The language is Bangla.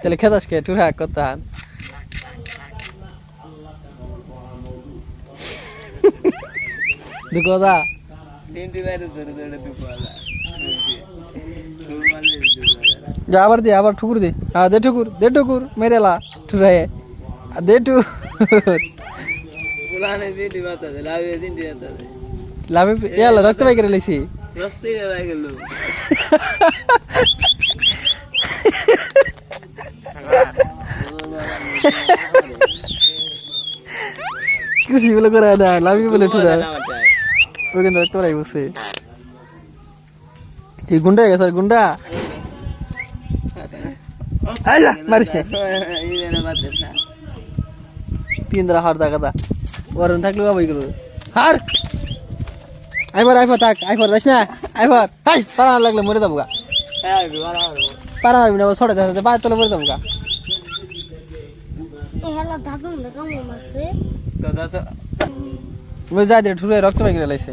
তাহলে খেতাস কে? টুরা করতে হান দুঃখ দা তিনটি বাইরে ধরে ধরে দুপুরবেলা তোর দুপুরবেলা যা আবার দে আবার ঠুকুর দে। হ্যাঁ দে ঠুকুর দে ঠুকুর মেরেলা আর দে দে লাভে রক্ত পাই লাইছি। গেলা গেল কিছু বলে করে না লাভি বলে টুরা ওই কিন্তু পাই বসে। তুই গুন্ডা গেছ গুন্ডা? আই যা মারিস না। তিন দ্বারা হার দেখা দা। ওরন থাকলে বাবাই করব। হার! আইবার আইফা থাক আইফার যাস না। আইফার হাই পারা লাগলে মরে যাব গা পারা মারবি না ছড়ে যাচ্ছে বাইরে তলে মরে যাব গা এহেলা তো ওই যাই দে ঠুরে রক্ত পাই লাইছে